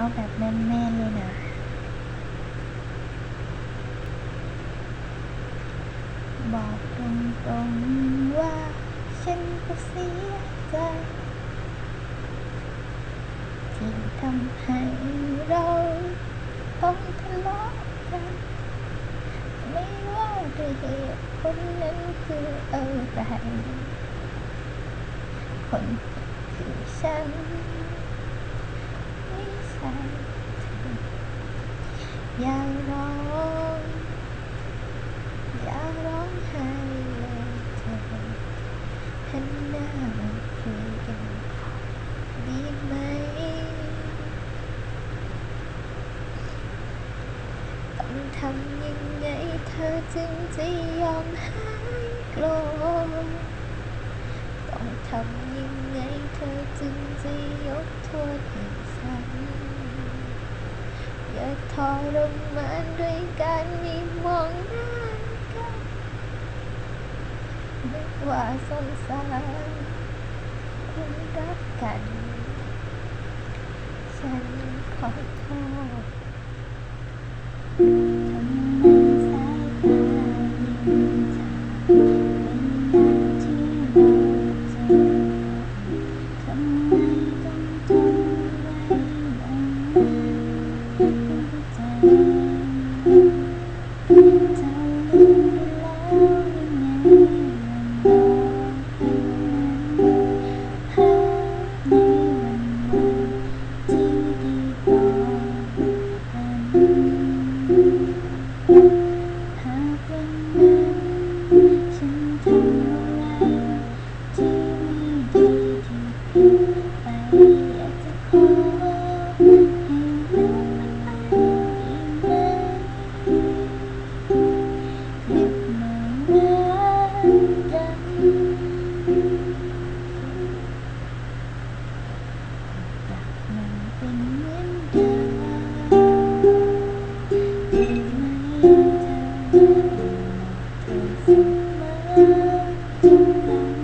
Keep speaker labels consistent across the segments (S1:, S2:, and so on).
S1: เอาแบบแมนๆเลยนะ บอกตรงๆว่า ฉันก็เสียใจที่ทำให้เราต้องทะเลาะกันไม่ว่าด้วยเหตุผลนั้นคืออะไรคนคือฉัน ไม่ อย่าร้องอย่าร้องไห้เลยเธอหันหน้ามาคุยกันดีไหม ต้องทำยังไงเธอจึงจะยอมหายโกรธต้องทำยังไงเธอจึงจะยกโทษให้ฉัน อย่าทรมานด้วยการมีมองหน้ากันนึกว่าสงสารคุณรักกัน ฉันขอโทษ นั้น ทุ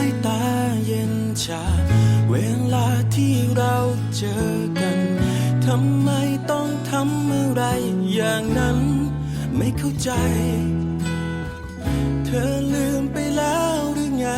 S1: ายตาเย็นชา เว
S2: ลาที่เราเจอกัน ทำไมต้องทำอะไรอย่างนั้น ไม่เข้าใจ เธอลืมไปแล้วหรือไง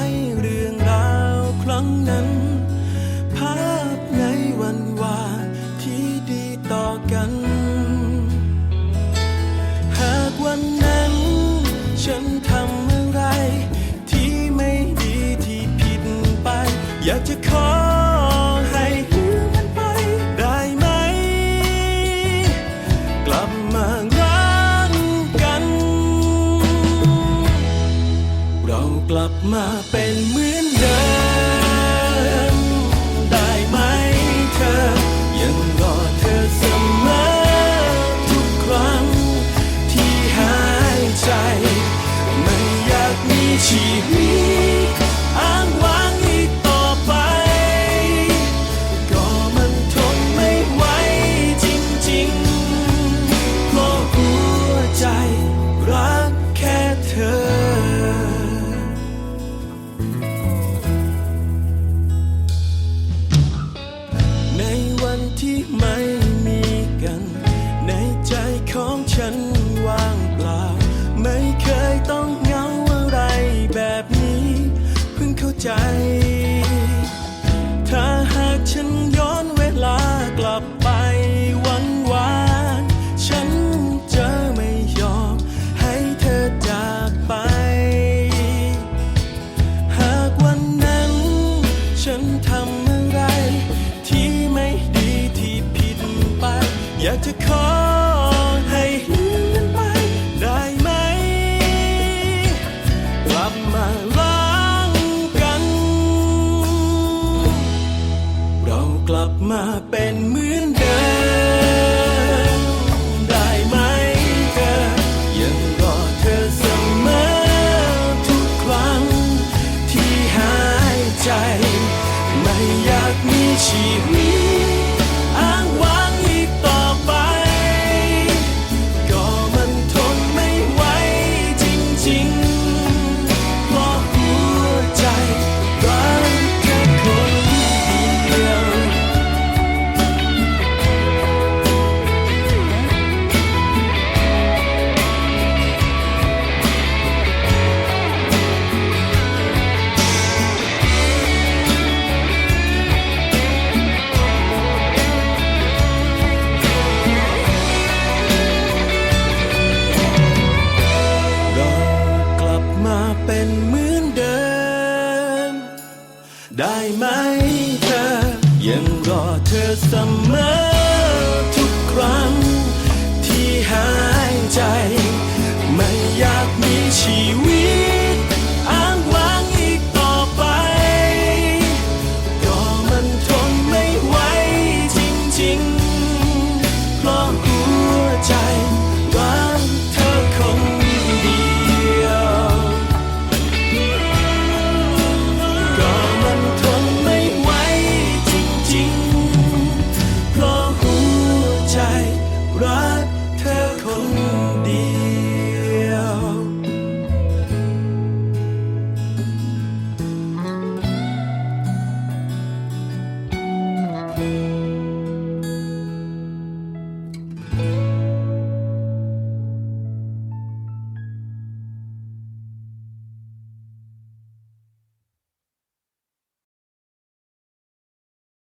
S2: ใจ ได้ไหมเธอ ยังรอเธอเสมอทุกครั้ง ที่หายใจ ไม่อยากมีชีวิต